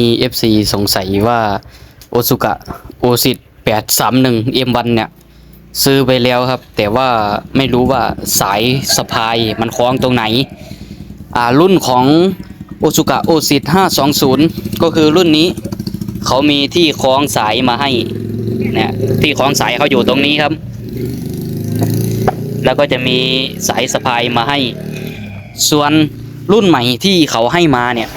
มี FC สงสัยว่าโอซุกะโอซิต831 M1 เนี่ย ซื้อไปแล้วครับ แต่ว่าไม่รู้ว่าสายสะพายมันคล้องตรงไหน อ่ารุ่นของโอซุกะโอซิต520ก็คือรุ่นนี้ เขามีที่คล้องสายมาให้เนี่ยที่คล้องสายเขาอยู่ตรงนี้ครับ แล้วก็จะมีสายสะพายมาให้ ส่วนรุ่นใหม่ที่เขาให้มาเนี่ย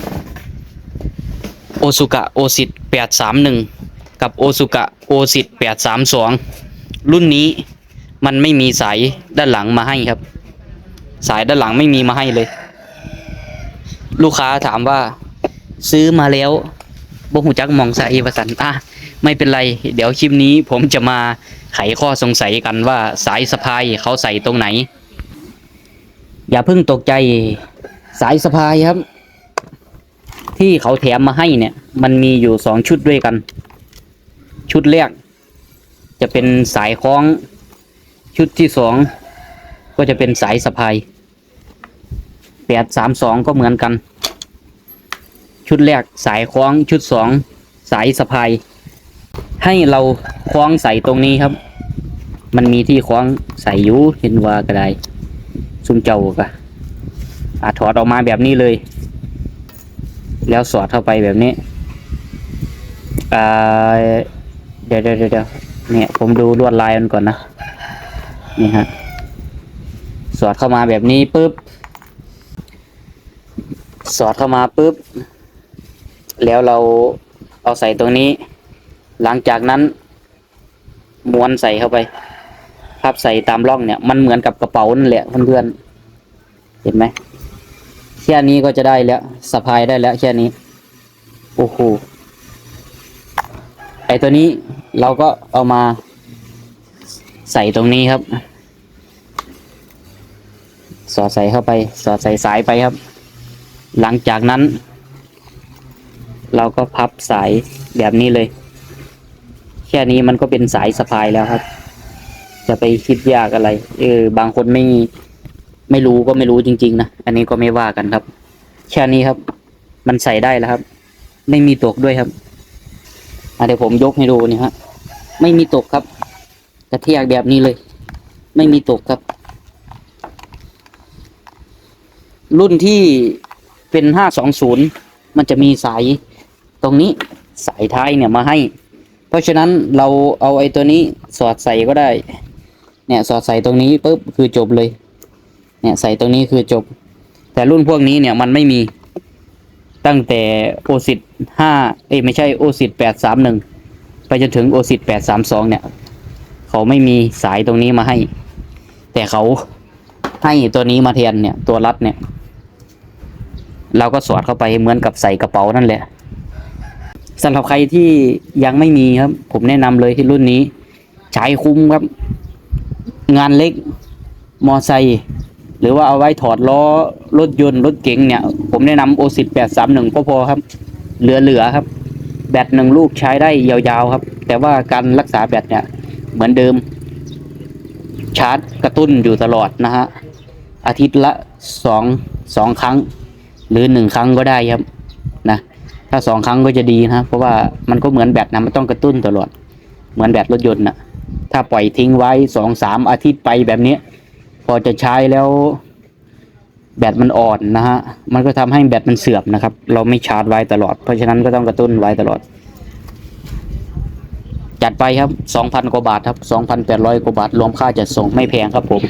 โอซุกะโอซิต831กับโอซุกะโอซิต832รุ่นนี้มันไม่มีสายด้านหลังมาให้ครับ สายด้านหลังไม่มีมาให้เลย ลูกค้าถามว่าซื้อมาแล้วบ่หูจักมองสายประสันอะไม่เป็นไร เดี๋ยวคลิปนี้ผมจะมาไขข้อสงสัยกันว่าสายสะพายเขาใส่ตรงไหน อย่าเพิ่งตกใจสายสะพายครับ ที่เขาแถมมาให้เนี่ย มันมีอยู่สองชุดด้วยกัน ชุดแรก จะเป็นสายคล้อง ชุดที่สองก็จะเป็นสายสะพายแปดสามสองก็เหมือนกัน ชุดแรกสายคล้องชุดสองสายสะพาย ให้เราคล้องใส่ตรงนี้ครับ มันมีที่คล้องใส่อยู่เห็นว่าก็ได้ซุ่มเจ้ากะอาถอดออกมาแบบนี้เลย แล้วสอดเข้าไปแบบนี้อ่าเดี๋ยวเดี๋ยวเดี๋ยวเนี่ยผมดูลวดลายมันก่อนนะนี่ฮะสอดเข้ามาแบบนี้ปุ๊บสอดเข้ามาปุ๊บ แล้วเราเอาใส่ตรงนี้ หลังจากนั้นม้วนใส่เข้าไปพับใส่ตามร่องเนี่ย มันเหมือนกับกระเป๋านั่นแหละเพื่อนๆเห็นไหม ค่นี้ก็จะได้แล้วสะพายได้แล้วแค่นี้ โอ้โหไอตัวนี้เราก็เอามาใส่ตรงนี้ครับ สอดใส่เข้าไป สอดใส่สายไปครับ หลังจากนั้น เราก็พับสายแบบนี้เลย แค่นี้มันก็เป็นสายสะพายแล้วครับ จะไปคิดยากอะไร เออ บางคนไม่ ไม่รู้ก็ไม่รู้จริง ๆ นะ อันนี้ก็ไม่ว่ากันครับ แค่นี้ครับ มันใส่ได้แล้วครับ ไม่มีตกด้วยครับเดี๋ยวผมยกให้ดูนี่ฮะ ไม่มีตกครับ กระเทียกแบบนี้เลย ไม่มีตกครับ รุ่นที่เป็นห้าสองศูนย์มันจะมีสายตรงนี้สายท้ายเนี่ยมาให้ เพราะฉะนั้นเราเอาไอ้ตัวนี้สอดใส่ก็ได้ เนี่ยสอดใส่ตรงนี้ปุ๊บคือจบเลย เนี่ยใส่ตรงนี้คือจบ แต่รุ่นพวกนี้เนี่ยมันไม่มีตั้งแต่โอซิตห้าเอ้ยไม่ใช่โอซิตแปดสามหนึ่งไปจนถึงโอซิตแปดสามสองเนี่ย เขาไม่มีสายตรงนี้มาให้ แต่เขาให้ตัวนี้มาแทนเนี่ย ตัวรัดเนี่ย เราก็สอดเข้าไปเหมือนกับใส่กระเป๋านั่นแหละสำหรับใครที่ยังไม่มีครับ ผมแนะนำเลยที่รุ่นนี้ ใช้คุ้มครับ งานเล็ก มอไซค์ หรือว่าเอาไว้ถอดล้อรถยนต์รถเก๋งเนี่ย ผมแนะนำโอซิตแปดสามหนึ่งก็พอครับ เหลือๆครับ แบตหนึ่งลูกใช้ได้ยาวๆครับ แต่ว่าการรักษาแบตเนี่ย เหมือนเดิม ชาร์จกระตุ้นอยู่ตลอดนะฮะอาทิตย์ละสองสองครั้ง หรือหนึ่งครั้งก็ได้ครับนะถ้าสองครั้งก็จะดีนะเพราะว่ามันก็เหมือนแบตนะมันต้องกระตุ้นตลอด เหมือนแบตรถยนต์นะถ้าปล่อยทิ้งไว้สองสามอาทิตย์ไปแบบนี้ พอจะใช้แล้วแบตมันอ่อนนะฮะ มันก็ทำให้แบตมันเสื่อมนะครับ เราไม่ชาร์จไว้ตลอด เพราะฉะนั้นก็ต้องกระตุ้นไว้ตลอด จัดไปครับ 2,000 กว่าบาทครับ 2,800 กว่าบาท รวมค่าจัดส่งไม่แพงครับผม